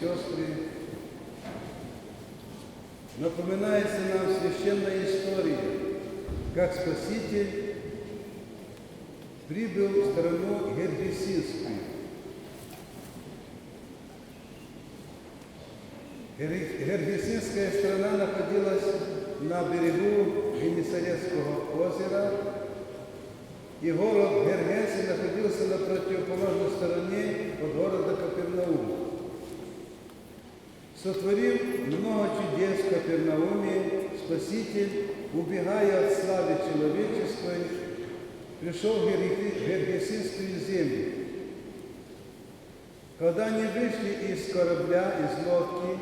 сегодняшнем Евангелии, дорогие братья и сестры, напоминается нам священная история, как Спаситель прибыл в страну Гергесинскую. Гер- Гергесинская страна находилась на берегу Генесарецкого озера, и город Гергеси находился на противоположной стороне от города Капернаума. Сотворив много чудес в Капернауме, Спаситель, убегая от славы человеческой, пришел в Гергесинскую землю. Когда они вышли из корабля, из лодки,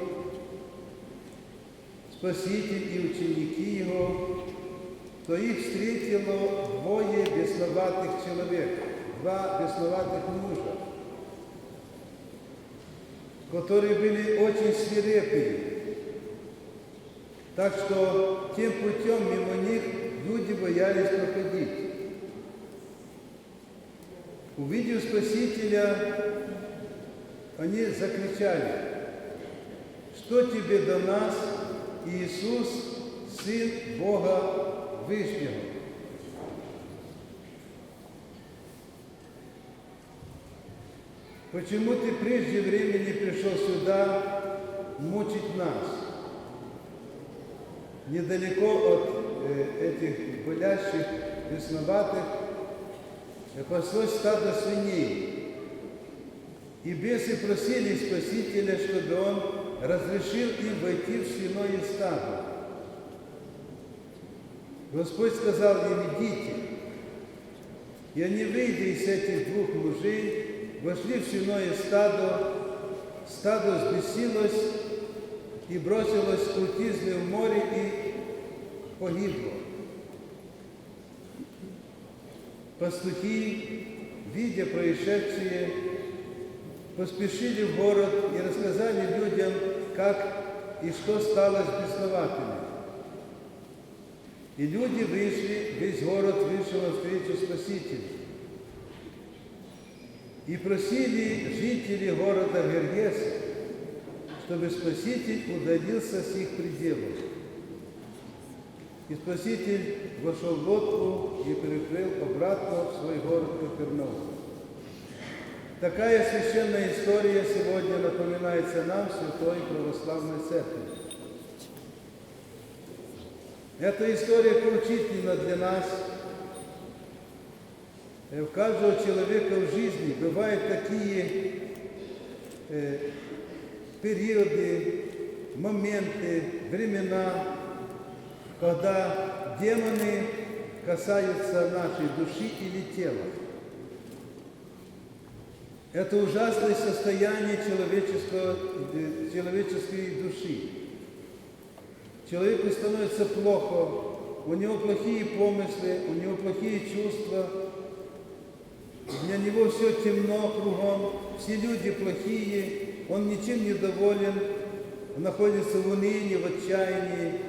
Спаситель и ученики его, то их встретило двое бесноватых человек, два бесноватых мужа, которые были очень свирепые. Так что тем путем мимо них люди боялись проходить. Увидев Спасителя, они закричали, что тебе до нас, Иисус, Сын Бога Вышнего? Почему ты прежде времени пришел сюда мучить нас? Недалеко от э, этих болящих, бесноватых, паслось стадо свиней. И бесы просили Спасителя, чтобы он разрешил им войти в свиное стадо. Господь сказал им, идите. И они, выйдя из этих двух мужей, вошли в свиное стадо, стадо взбесилось и бросилось с крутизны в море и погибло. Пастухи, видя происшедшее, поспешили в город и рассказали людям, как и что стало с бесноватыми. И люди вышли, весь город вышел навстречу Спасителю. И просили жители города Гергеса, чтобы Спаситель удалился с их пределов. И Спаситель вошел в лодку и переплыл обратно в свой город Капернаум. Такая священная история сегодня напоминается нам Святой Православной Церкви. Эта история поучительна для нас. У каждого человека в жизни бывают такие периоды, моменты, времена, когда демоны касаются нашей души или тела. Это ужасное состояние человеческого, человеческой души. Человеку становится плохо, у него плохие помыслы, у него плохие чувства, для него все темно кругом, все люди плохие, он ничем не доволен, находится в унынии, в отчаянии.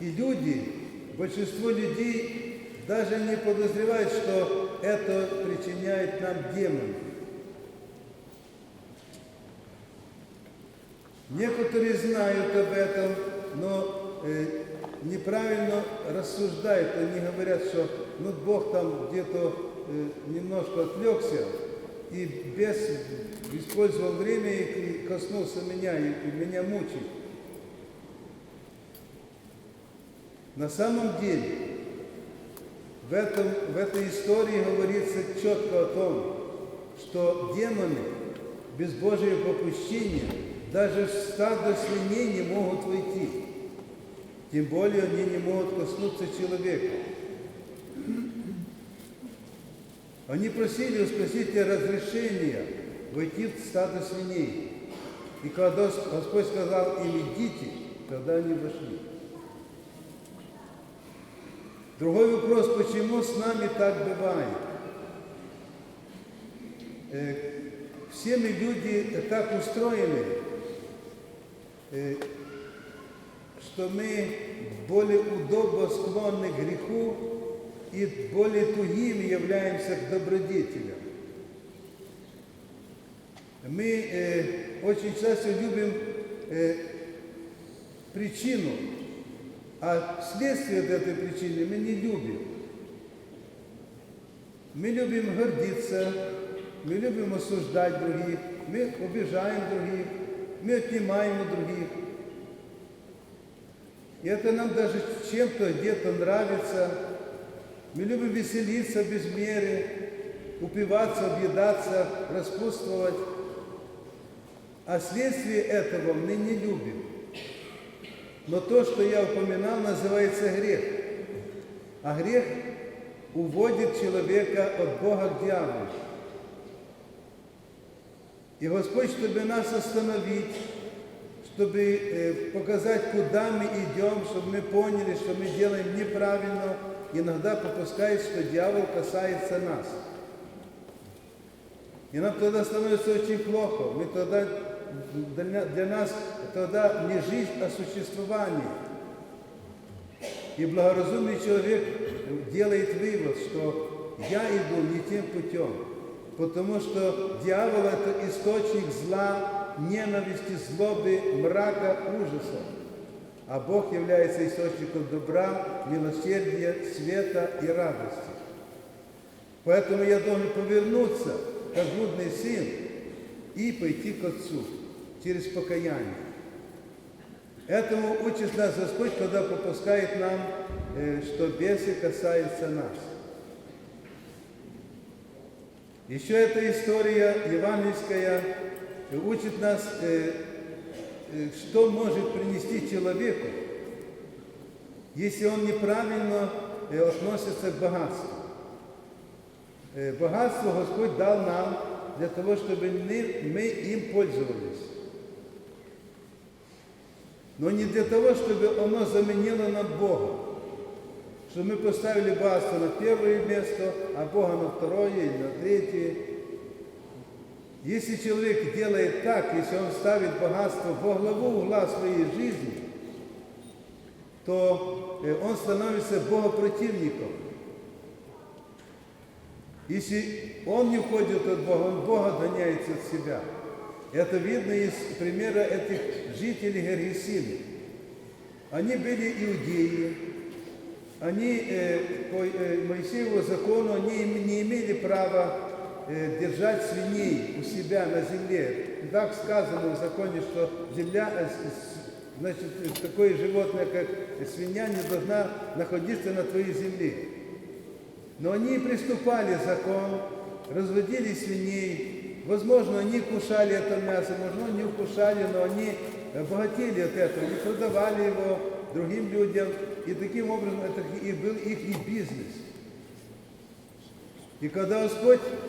И люди, большинство людей даже не подозревают, что это причиняет нам демон. Некоторые знают об этом, но э, неправильно рассуждают. Они говорят, что ну, Бог там где-то э, немножко отвлекся, и бес использовал время и и коснулся меня, и, и меня мучит. На самом деле, в, этом, в этой истории говорится четко о том, что демоны без Божьего попущения даже в стадо свиней не могут войти. Тем более они не могут коснуться человека. Они просили у Спасителя разрешения войти в стадо свиней. И когда Господь сказал им идите, тогда они вошли. Другой вопрос, почему с нами так бывает? Э, все мы люди так устроены, э, что мы более удобно склонны к греху, и более тугими являемся к добродетелям. Мы э, очень часто любим э, причину, а следствие от этой причины мы не любим. Мы любим гордиться, мы любим осуждать других, мы обижаем других, мы отнимаем у других. И это нам даже чем-то где-то нравится. Мы любим веселиться без меры, упиваться, объедаться, распутствовать. А следствие этого мы не любим. Но то, что я упоминал, называется грех. А грех уводит человека от Бога к дьяволу. И Господь, чтобы нас остановить, чтобы э, показать, куда мы идем, чтобы мы поняли, что мы делаем неправильно, иногда попускает, что дьявол касается нас. И нам тогда становится очень плохо. Мы тогда, для, для нас тогда не жизнь, а существование. И благоразумный человек делает вывод, что я иду не тем путем, потому что дьявол – это источник зла, ненависти, злобы, мрака, ужаса. А Бог является источником добра, милосердия, света и радости. Поэтому я должен повернуться, как блудный сын, и пойти к Отцу через покаяние. Этому учит нас Господь, когда попускает нам, э, что бесы касаются нас. Еще эта история евангельская учит нас, э, э, что может принести человеку, если он неправильно относится к богатству. Богатство Господь дал нам для того, чтобы мы им пользовались. Но не для того, чтобы оно заменило нам Бога. Что мы поставили богатство на первое место, а Бога на второе или на третье. Если человек делает так, если он ставит богатство во главу угла своей жизни, то он становится богопротивником. Если он не уходит от Бога, он Бога гоняется от себя. Это видно из примера этих жителей Гергесины. Они были иудеи, они э, по э, Моисееву закону они не имели права э, держать свиней у себя на земле. Так сказано в законе, что земля, э, значит, такое животное, как свинья, не должна находиться на твоей земле. Но они приступали закон, разводили свиней, возможно, они кушали это мясо, можно, не кушали, но они богатели от этого, и продавали его другим людям, и таким образом это и был их и бизнес. И когда Господь э,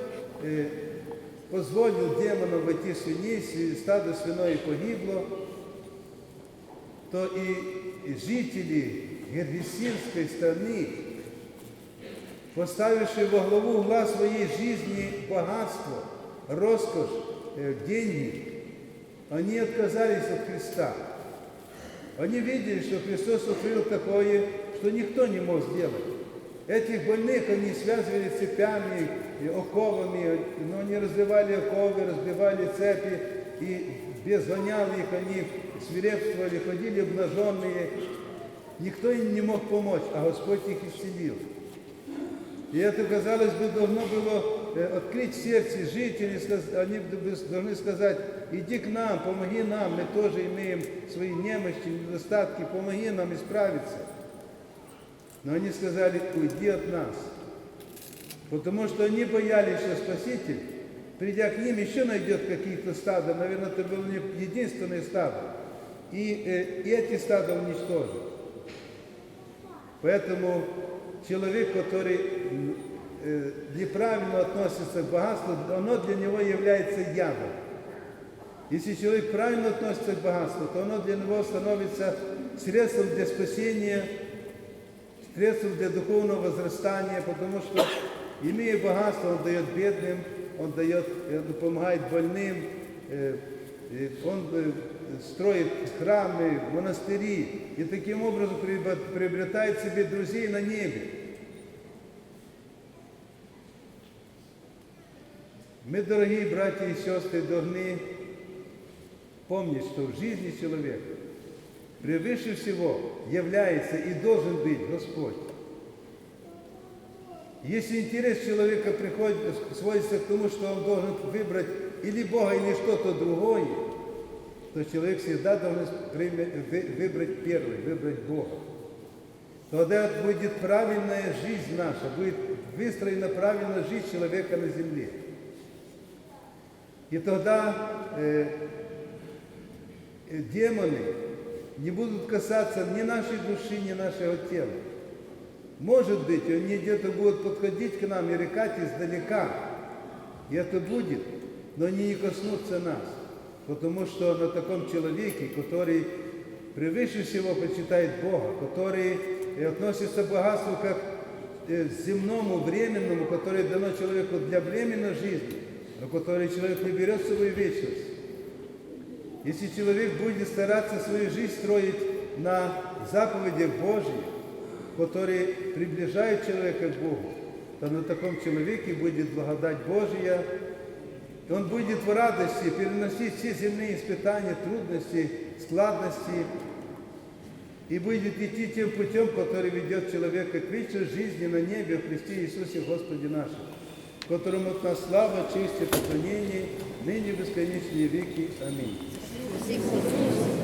позволил демонам войти свиней, стадо свиное погибло, то и, жители Гервесинской страны, поставившие во главу угла своей жизни богатство, роскошь, э, деньги, они отказались от Христа. Они видели, что Христос сотворил такое, что никто не мог сделать. Этих больных они связывали цепями и оковами, но они разрывали оковы, разбивали цепи, и безгонял их, они свирепствовали, ходили обнаженные. Никто им не мог помочь, а Господь их исцелил. И это, казалось бы, должно было открыть сердце жителей, они должны сказать, иди к нам, помоги нам, мы тоже имеем свои немощи, недостатки, помоги нам исправиться. Но они сказали, уйди от нас. Потому что они боялись, что Спаситель, придя к ним, еще найдет какие-то стада. Наверное, это было не единственное стадо. И, э, и эти стада уничтожит. Поэтому человек, который э, неправильно относится к богатству, оно для него является ядом. Если человек правильно относится к богатству, то оно для него становится средством для спасения, средством для духовного возрастания, потому что, имея богатство, он дает бедным, он дает, э, помогает больным, э, э, он строит храмы, монастыри и таким образом приобретает себе друзей на небе. Мы, дорогие братья и сестры, должны помнить, что в жизни человека превыше всего является и должен быть Господь. Если интерес человека приходит, сводится к тому, что он должен выбрать или Бога, или что-то другое, то человек всегда должен приме- вы- выбрать первый, выбрать Бога. Тогда будет правильная жизнь наша, будет выстроена правильная жизнь человека на земле. И тогда э, э, демоны не будут касаться ни нашей души, ни нашего тела. Может быть, они где-то будут подходить к нам и рекать издалека. И это будет, но они не коснутся нас. Потому что на таком человеке, который превыше всего почитает Бога, который относится к богатству как э, земному, временному, которое дано человеку для временной жизни, но который человек не берет с собой вечность. Если человек будет стараться свою жизнь строить на заповедях Божьих, которые приближают человека к Богу, то на таком человеке будет благодать Божья, и он будет в радости переносить все земные испытания, трудности, складности, и будет идти тем путем, который ведет человека к вечной жизни на небе в Христе Иисусе Господе нашем, которому от нас слава, честь и поклонение, ныне бесконечные веки. Аминь. Six.